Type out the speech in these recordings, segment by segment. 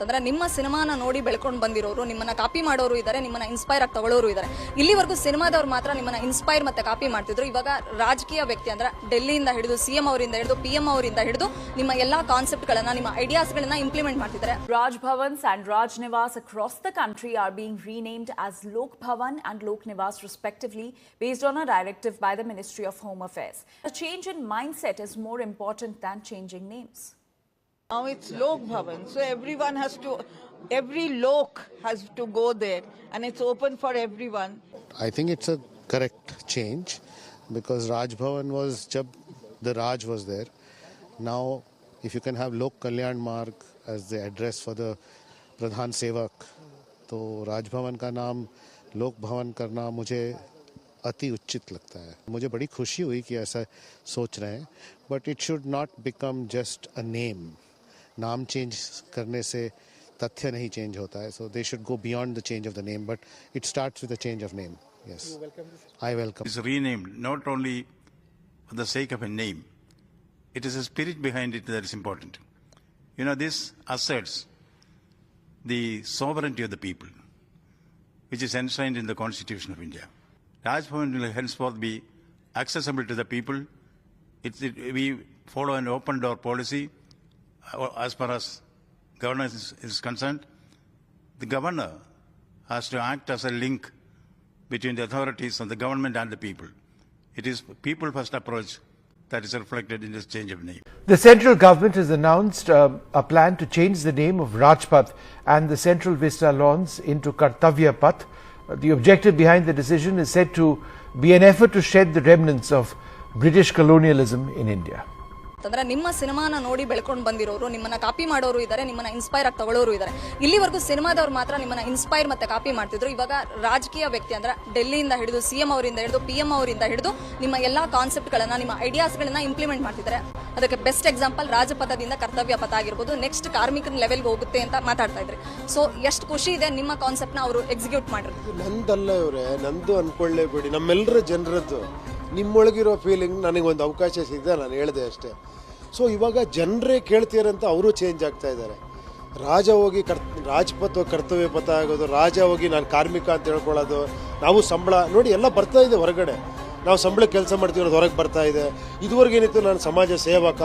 ಅಂತಂದ್ರೆ ನಿಮ್ಮ ಸಿನಿಮಾನ ನೋಡಿ ಬೆಳ್ಕೊಂಡು ಬಂದಿರೋರು, ನಿಮ್ಮನ್ನ ಕಾಪಿ ಮಾಡೋರು ಇದಾರೆ, ನಿಮ್ಮನ್ನ ಇನ್ಸ್ಪೈರ್ ಆಗಿ ತಗೊಳ್ಳೋರು ಇದ್ದಾರೆ ಇಲ್ಲಿವರೆಗೂ ಸಿನಿಮಾದವ್ರು ಮಾತ್ರ ನಿಮ್ಮನ್ನ ಇನ್ಸ್ಪೈರ್ ಮತ್ತೆ ಕಾಪಿ ಮಾಡ್ತಿದ್ರು. ಇವಾಗ ರಾಜಕೀಯ ವ್ಯಕ್ತಿ ಅಂದ್ರೆ ಡೆಲ್ಲಿಯಿಂದ ಹಿಡಿದು ಸಿ ಎಂ ಅವರಿಂದ ಹಿಡಿದು ಪಿ ಎಂ ಅವರಿಂದ ಹಿಡಿದು ನಿಮ್ಮ ಎಲ್ಲಾ ಕಾನ್ಸೆಪ್ಟ್ಗಳನ್ನ ನಿಮ್ಮ ಐಡಿಯಾಸ್ ಗಳನ್ನ ಇಂಪ್ಲಿಮೆಂಟ್ ಮಾಡ್ತಿದ್ದಾರೆ. Raj Bhavan and Raj Niwas across the country are being renamed as Lok Bhavan and Lok Niwas respectively based on a directive by the ministry of home affairs change in mindset is more important than changing names Now it's Lok Bhavan, so everyone has to, every Lok has to go there, and it's open for everyone. I think it's a correct change because Raj Bhavan was jab the Raj was there. Now, if you can have Lok Kalyan Marg as the address for the Pradhan Sevak, तो राज भवन का नाम लोक भवन करना मुझे अति उचित लगता है मुझे बड़ी खुशी हुई कि ऐसा सोच रहे हैं but it should not become just a name नाम चेंज करने से तथ्य नहीं चेंज होता है so they should go beyond the change of the name but it starts with the change of name yes i welcome is renamed not only for the sake of a name, it is a spirit behind it that is important. You know, this asserts the sovereignty of the people, which is enshrined in the Constitution of India. Raj Bhavan will henceforth be accessible to the people. It's, it, we follow an open door policy uh, as far as governance is, concerned. The governor has to act as a link between the authorities and the government and the people. It is people first approach that is reflected in this change of name. The central government has announced uh, a plan to change the name of Rajpath and the Central Vista Lawns into Kartavya Path. Uh, the objective behind the decision is said to be an effort to shed the remnants of British colonialism in India. ಅಂತಂದ್ರೆ ನಿಮ್ಮ ಸಿನಿಮಾನ ನೋಡಿ ಬೆಳ್ಕೊಂಡು ಬಂದಿರೋರು, ನಿಮ್ಮನ್ನ copy ಮಾಡೋರು ಇದ್ದಾರೆ ನಿಮ್ಮನ್ನ inspire ಆಗಿ ತಗೊಳ್ಳೋರು ಇದ್ದಾರೆ ಇಲ್ಲಿವರೆಗೂ ಸಿನಿಮಾದವ್ರು ಮಾತ್ರ ನಿಮ್ಮನ್ನ ಇನ್ಸ್ಪೈರ್ ಮತ್ತೆ ಕಾಪಿ ಮಾಡ್ತಿದ್ರು. ಇವಾಗ ರಾಜಕೀಯ ವ್ಯಕ್ತಿ ಅಂದ್ರೆ ಡೆಲ್ಲಿಯಿಂದ ಹಿಡಿದು ಸಿಎಂ ಅವರಿಂದ ಹಿಡಿದು ಪಿ ಎಂ ಅವರಿಂದ ಹಿಡಿದು ನಿಮ್ಮ ಎಲ್ಲಾ ಕಾನ್ಸೆಪ್ಟ್ಗಳನ್ನ ನಿಮ್ಮ ಐಡಿಯಾಸ್ಗಳನ್ನ ಇಂಪ್ಲಿಮೆಂಟ್ ಮಾಡ್ತಿದ್ದಾರೆ. ಅದಕ್ಕೆ ಬೆಸ್ಟ್ ಎಕ್ಸಾಂಪಲ್ ರಾಜಪಥದಿಂದ ಕರ್ತವ್ಯ ಪಥ ಆಗಿರ್ಬೋದು ನೆಕ್ಸ್ಟ್ ಕಾರ್ಮಿಕರ ಲೆವೆಲ್ಗೆ ಹೋಗುತ್ತೆ ಅಂತ ಮಾತಾಡ್ತಾ ಇದ್ರಿ. ಸೊ ಎಷ್ಟು ಖುಷಿ ಇದೆ ನಿಮ್ಮ ಕಾನ್ಸೆಪ್ಟ್ನ ಅವರು ಎಕ್ಸಿಕ್ಯೂಟ್ ಮಾಡಿರೋದು ನಂದಲ್ಲ ಇವರೇ, ನಂದು ಅನ್ಕೊಳ್ಳೇಬೇಡಿ ನಮ್ಮೆಲ್ಲರ ಜನರದ್ದು. ನಿಮ್ಮೊಳಗಿರೋ ಫೀಲಿಂಗ್ ನನಗೊಂದು ಅವಕಾಶ ಸಿಗಿದೆ ನಾನು ಹೇಳಿದೆ ಅಷ್ಟೇ. ಸೊ ಇವಾಗ ಜನರೇ ಕೇಳ್ತೀರಂತ ಅವರು ಚೇಂಜ್ ಆಗ್ತಾ ಇದ್ದಾರೆ. ರಾಜ ಹೋಗಿ ಕರ್ ರಾಜಪಥ ಕರ್ತವ್ಯ ಪಥ ಆಗೋದು, ರಾಜ ಹೋಗಿ ನಾನು ಕಾರ್ಮಿಕ ಅಂತ ಹೇಳ್ಕೊಳ್ಳೋದು, ನಾವು ಸಂಬಳ, ನೋಡಿ ಎಲ್ಲ ಬರ್ತಾ ಇದೆ ಹೊರಗಡೆ. ನಾವು ಸಂಬಳ ಕೆಲಸ ಮಾಡ್ತೀವಿ ಅನ್ನೋದು ಹೊರಗೆ ಬರ್ತಾ ಇದೆ. ಇದುವರೆಗೆ ಏನಿತ್ತು, ನಾನು ಸಮಾಜ ಸೇವಕ,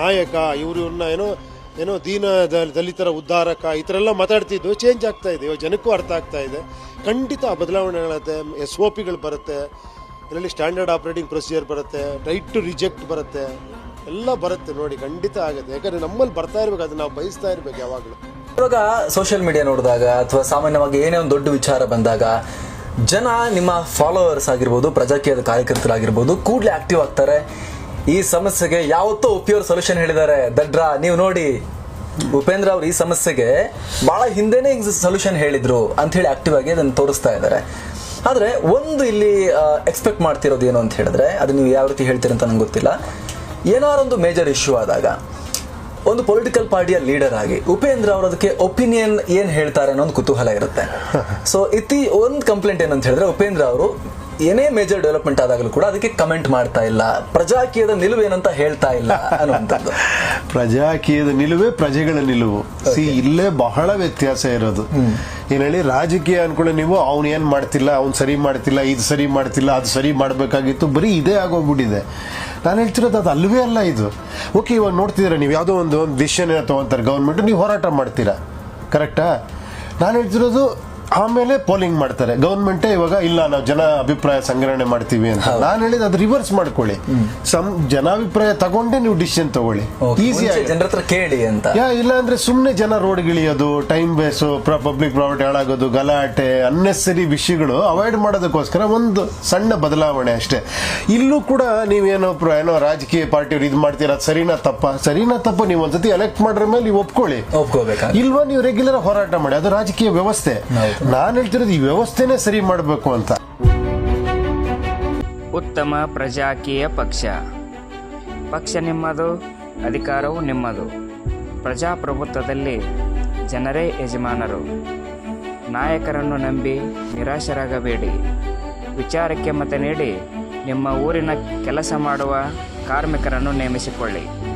ನಾಯಕ, ಇವರು ಇವ್ರನ್ನ ಏನೋ ಏನೋ ದೀನ ದಲಿತರ ಉದ್ಧಾರಕ, ಈ ಥರ ಎಲ್ಲ ಮಾತಾಡ್ತಿದ್ದು ಚೇಂಜ್ ಆಗ್ತಾ ಇದೆ. ಜನಕ್ಕೂ ಅರ್ಥ ಆಗ್ತಾ ಇದೆ. ಖಂಡಿತ ಬದಲಾವಣೆಗಳತ್ತೆ ಎಸ್ ಒ ಪಿಗಳು ಬರುತ್ತೆ. ಇದರಲ್ಲಿ ಸ್ಟ್ಯಾಂಡರ್ಡ್ ಆಪರೇಟಿಂಗ್ ಪ್ರೊಸೀಜರ್ ಬರುತ್ತೆ ರೈಟ್ ಟು ರಿಜೆಕ್ಟ್ ಬರುತ್ತೆ, ಎಲ್ಲ ಬರುತ್ತೆ ನೋಡಿ, ಖಂಡಿತ ಆಗುತ್ತೆ. ಯಾಕಂದ್ರೆ ನಮ್ಮಲ್ಲಿ ಬರ್ತಾ ಇರಬೇಕು, ಅದನ್ನ ನಾವು ಬಯಸ್ತಾ ಇರಬೇಕು ಯಾವಾಗಲೂ. ಇವಾಗ ಸೋಷಿಯಲ್ ಮೀಡಿಯಾ ನೋಡಿದಾಗ ಅಥವಾ ಸಾಮಾನ್ಯವಾಗಿ ಏನೇ ಒಂದು ದೊಡ್ಡ ವಿಚಾರ ಬಂದಾಗ, ಜನ ನಿಮ್ಮ ಫಾಲೋವರ್ಸ್ ಆಗಿರ್ಬೋದು ಪ್ರಜಾಕೀಯದ ಕಾರ್ಯಕರ್ತರಾಗಿರ್ಬೋದು, ಕೂಡಲೇ ಆಕ್ಟಿವ್ ಆಗ್ತಾರೆ. ಈ ಸಮಸ್ಯೆಗೆ ಯಾವತ್ತೋ ಒಪ್ಪಿಯವ್ರ ಸೊಲ್ಯೂಷನ್ ಹೇಳಿದ್ದಾರೆ. ದಡ್ರ, ನೀವು ನೋಡಿ, ಉಪೇಂದ್ರ ಅವ್ರು ಈ ಸಮಸ್ಯೆಗೆ ಬಹಳ ಹಿಂದೆನೇ ಸೊಲ್ಯೂಷನ್ ಹೇಳಿದ್ರು ಅಂತ ಹೇಳಿ ಆಕ್ಟಿವ್ ಆಗಿ ಅದನ್ನು ತೋರಿಸ್ತಾ ಇದ್ದಾರೆ. ಆದ್ರೆ ಒಂದು ಇಲ್ಲಿ ಎಕ್ಸ್ಪೆಕ್ಟ್ ಮಾಡ್ತಿರೋದು ಏನು ಅಂತ ಹೇಳಿದ್ರೆ, ಅದು ನೀವು ಯಾವ ರೀತಿ ಹೇಳ್ತೀರ ಅಂತ ನಂಗೆ ಗೊತ್ತಿಲ್ಲ. ಏನಾರೊಂದು ಮೇಜರ್ ಇಶ್ಯೂ ಆದಾಗ, ಒಂದು ಪೊಲಿಟಿಕಲ್ ಪಾರ್ಟಿಯ ಲೀಡರ್ ಆಗಿ, ಉಪೇಂದ್ರ ಅವರು ಅದಕ್ಕೆ ಒಪಿನಿಯನ್ ಏನು ಹೇಳ್ತಾರೆ ಅನ್ನೋ ಒಂದು ಕುತೂಹಲ ಇರುತ್ತೆ. ಸೊ ಇತಿ ಒಂದು ಕಂಪ್ಲೇಂಟ್ ಏನಂತ ಹೇಳಿದ್ರೆ, ಉಪೇಂದ್ರ ಅವರು ಏನೇ ಮೇಜರ್ ಡೆವಲಪ್ಮೆಂಟ್ ಆದಾಗಲೂ ಕೂಡ ಅದಕ್ಕೆ ಕಮೆಂಟ್ ಮಾಡ್ತಾ ಇಲ್ಲ. ಪ್ರಜಾಕೀಯದ ನಿಲುವು ಏನಂತ ಹೇಳ್ತಾ ಇಲ್ಲ ಅನ್ನುವಂಥದ್ದು. ಪ್ರಜಾಕೀಯದ ನಿಲುವೇ ಪ್ರಜೆಗಳ ನಿಲುವು. ಸಿ ಇಲ್ಲೇ ಬಹಳ ವ್ಯತ್ಯಾಸ ಇರೋದು. ಏನ್ ಹೇಳಿ ರಾಜಕೀಯ ಅನ್ಕೊಳ್ಳಿ ನೀವು ಅವ್ನು ಏನ್ ಮಾಡ್ತಿಲ್ಲ ಅವ್ನು ಸರಿ ಮಾಡ್ತಿಲ್ಲ ಇದು ಸರಿ ಮಾಡ್ತಿಲ್ಲ ಅದು ಸರಿ ಮಾಡಬೇಕಾಗಿತ್ತು ಬರೀ ಇದೇ ಆಗೋಗ್ಬಿಟ್ಟಿದೆ. ನಾನು ಹೇಳ್ತಿರೋದು ಅದು ಅಲ್ವೇ ಅಲ್ಲ ಇದು. ಓಕೆ ಇವಾಗ ನೋಡ್ತಿದ್ದೀರಾ ನೀವು ಯಾವುದೋ ಒಂದು ಒಂದು ಡಿಸಿಷನ್ ತಗೊಂತಾರೆ ಗೌರ್ಮೆಂಟ್ ನೀವು ಹೋರಾಟ ಮಾಡ್ತೀರಾ. ಕರೆಕ್ಟಾ ನಾನು ಹೇಳ್ತಿರೋದು ಆಮೇಲೆ ಪೋಲಿಂಗ್ ಮಾಡ್ತಾರೆ. ಗೌರ್ಮೆಂಟೇ ಇವಾಗ ಇಲ್ಲ ನಾವು ಜನ ಅಭಿಪ್ರಾಯ ಸಂಗ್ರಹಣೆ ಮಾಡ್ತೀವಿ ಅಂತ. ನಾನು ಹೇಳಿದ ಅದು ರಿವರ್ಸ್ ಮಾಡ್ಕೊಳ್ಳಿ. ಸಮ್ ಜನಾಭಿಪ್ರಾಯ ತಗೊಂಡೇ ನೀವು ಡಿಸಿಷನ್ ತಗೊಳ್ಳಿ. ಈಸಿ ಜನರ ಹತ್ರ ಕೇಳಿ ಅಂತ. ಯಾ ಇಲ್ಲ ಅಂದ್ರೆ ಸುಮ್ಮನೆ ಜನ ರೋಡ್ಗಿಳಿಯೋದು ಟೈಮ್ ಬೇಸು ಪಬ್ಲಿಕ್ ಪ್ರಾಪರ್ಟಿ ಹಾಳಾಗೋದು ಗಲಾಟೆ ಅನ್ನೆಸರಿ ವಿಷಯಗಳು ಅವಾಯ್ಡ್ ಮಾಡೋದಕ್ಕೋಸ್ಕರ ಒಂದು ಸಣ್ಣ ಬದಲಾವಣೆ ಅಷ್ಟೇ. ಇಲ್ಲೂ ಕೂಡ ನೀವೇನೋ ಏನೋ ರಾಜಕೀಯ ಪಾರ್ಟಿಯವ್ರು ಇದು ಮಾಡ್ತೀರಾ ಸರಿನಾ ತಪ್ಪ? ಸರಿನಾ ತಪ್ಪ ನೀವು ಒಂದ್ಸತಿ ಎಲೆಕ್ಟ್ ಮಾಡ್ರ ಮೇಲೆ ನೀವು ಒಪ್ಕೊಳ್ಳಿ. ಇಲ್ವಾ ನೀವು ರೆಗ್ಯುಲರ್ ಹೋರಾಟ ಮಾಡಿ ಅದು ರಾಜಕೀಯ ವ್ಯವಸ್ಥೆ. ನಾನು ಹೇಳ್ತಿರೋದು ಈ ವ್ಯವಸ್ಥೆನೇ ಸರಿ ಮಾಡಬೇಕು ಅಂತ. ಉತ್ತಮ ಪ್ರಜಾಕೀಯ ಪಕ್ಷ. ಪಕ್ಷ ನಿಮ್ಮದು, ಅಧಿಕಾರವು ನಿಮ್ಮದು. ಪ್ರಜಾಪ್ರಭುತ್ವದಲ್ಲಿ ಜನರೇ ಯಜಮಾನರು. ನಾಯಕರನ್ನು ನಂಬಿ ನಿರಾಶರಾಗಬೇಡಿ. ವಿಚಾರಕ್ಕೆ ಮತ ನೀಡಿ, ನಿಮ್ಮ ಊರಿನ ಕೆಲಸ ಮಾಡುವ ಕಾರ್ಮಿಕರನ್ನು ನೇಮಿಸಿಕೊಳ್ಳಿ.